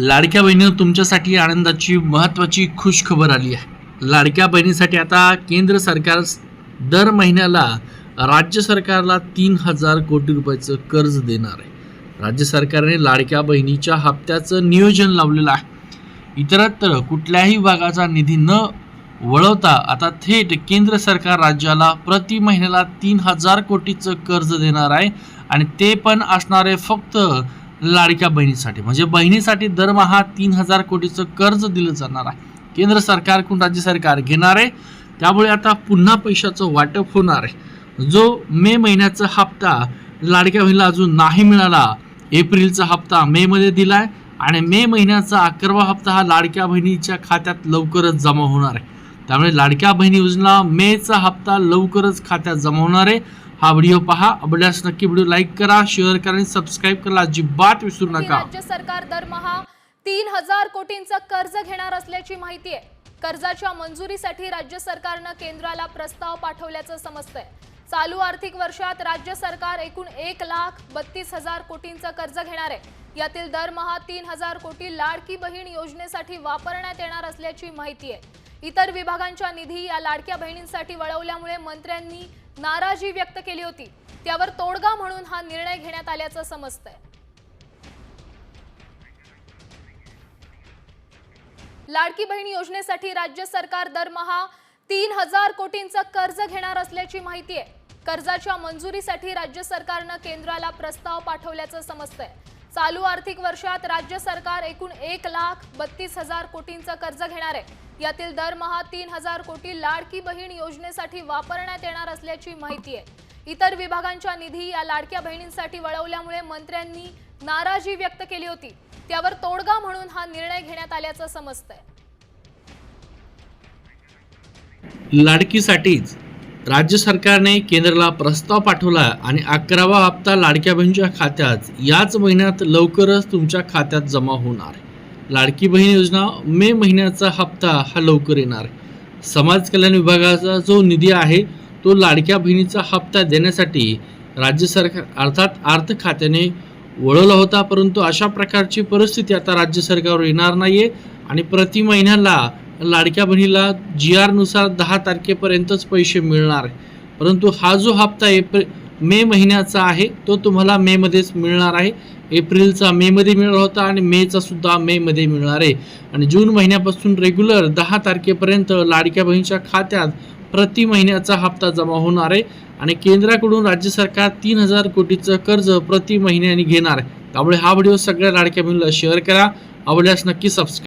लाडक्या बहिणीनं तुमच्यासाठी आनंदाची महत्त्वाची खुश खबर आली आहे. लाडक्या बहिणीसाठी आता केंद्र सरकार दर महिन्याला राज्य सरकारला तीन हजार कोटी रुपयाचं कर्ज देणार आहे. राज्य सरकारने लाडक्या बहिणीच्या हप्त्याचं नियोजन लावलेलं आहे. इतरत्र कुठल्याही भागाचा निधी न वळवता आता थेट केंद्र सरकार राज्याला प्रति महिन्याला तीन हजार कोटीचं कर्ज देणार आहे. आणि ते पण असणारे फक्त लाडक्या बहिणीसाठी. म्हणजे बहिणीसाठी दरमहा तीन हजार कोटीचं कर्ज दिलं जाणार आहे. केंद्र सरकारकडून राज्य सरकार घेणार आहे. त्यामुळे आता पुन्हा पैशाचं वाटप होणार आहे. जो मे महिन्याचा हप्ता लाडक्या बहिणीला अजून नाही मिळाला एप्रिलचा हप्ता मेमध्ये दिलाय आणि मे महिन्याचा अकरावा हप्ता हा लाडक्या बहिणीच्या खात्यात लवकरच जमा होणार आहे. त्यामुळे लाडक्या बहिणी योजना मेचा हप्ता लवकरच खात्यात जमा होणार आहे. हा व्हिडिओ पहा. आवडल्यास नक्की व्हिडिओ लाईक करा शेअर करा आणि सबस्क्राईब करा अजिबात विसरू नका. राज्य सरकार दरमहा तीन हजार कोटींचं कर्ज घेणार असल्याची माहिती आहे. कर्जाच्या मंजुरीसाठी राज्य सरकारनं केंद्राला प्रस्ताव पाठवल्याचं समजतंय. चालू आर्थिक वर्षात राज्य सरकार एकूण एक लाख बत्तीस हजार कोटींचं कर्ज घेणार आहे. यातील दरमहा तीन हजार कोटी लाडकी बहीण योजनेसाठी वापरण्यात येणार असल्याची माहिती आहे. इतर विभागांच्या निधी या लाडक्या बहिणींसाठी वळवल्यामुळे मंत्र्यांनी नाराजी व्यक्त केली होती. त्यावर तोडगा म्हणून हा निर्णय घेण्यात आल्याचं समजतंय. लाडकी बहीण योजनेसाठी राज्य सरकार दरमहा तीन हजार कोटींचं कर्ज घेणार असल्याची माहिती आहे. कर्जाच्या मंजुरीसाठी राज्य सरकारनं केंद्राला प्रस्ताव पाठवल्याचं समजतंय. चालू आर्थिक वर्षात राज्य सरकार एकूण एक लाख बत्तीस हजार कोटींचं कर्ज घेणार आहे. यातील दरमहा तीन हजार कोटी लाडकी बहीण योजनेसाठी वापरण्यात येणार असल्याची माहिती आहे. इतर विभागांच्या निधी या लाडक्या बहिणींसाठी वळवल्यामुळे मंत्र्यांनी नाराजी व्यक्त केली होती. त्यावर तोडगा म्हणून हा निर्णय घेण्यात आल्याचं समजतंय. लाडकीसाठीच राज्य सरकारने केंद्राला प्रस्ताव पाठवला आणि अकरावा हप्ता लाडक्या बहिणीच्या खात्यात याच महिन्यात लवकरच तुमच्या खात्यात जमा होणार. लाडकी बहीण योजना मे महिन्याचा हप्ता हा लवकर येणार. समाज कल्याण विभागाचा जो निधी आहे तो लाडक्या बहिणीचा हप्ता देण्यासाठी राज्य सरकार अर्थात अर्थ खात्याने वळवला होता परंतु अशा प्रकारची परिस्थिती आता राज्य सरकारवर येणार नाहीये आणि प्रति महिन्याला लाडक्या बहिणीला जी आरनुसार दहा तारखेपर्यंतच पैसे मिळणार आहे. परंतु हा जो हप्ता एप्रिल मे महिन्याचा आहे तो तुम्हाला मेमध्येच मिळणार आहे. एप्रिलचा मेमध्ये मिळणार होता आणि मेचा सुद्धा मेमध्ये मिळणार आहे. आणि जून महिन्यापासून रेग्युलर दहा तारखेपर्यंत लाडक्या बहिणीच्या खात्यात प्रति महिन्याचा हप्ता जमा होणार आहे. आणि केंद्राकडून राज्य सरकार तीन हजार कोटीचं कर्ज प्रति महिन्याने घेणार आहे. त्यामुळे हा व्हिडिओ सगळ्या लाडक्या बहिणीला शेअर करा. आवडल्यास नक्की सबस्क्राईब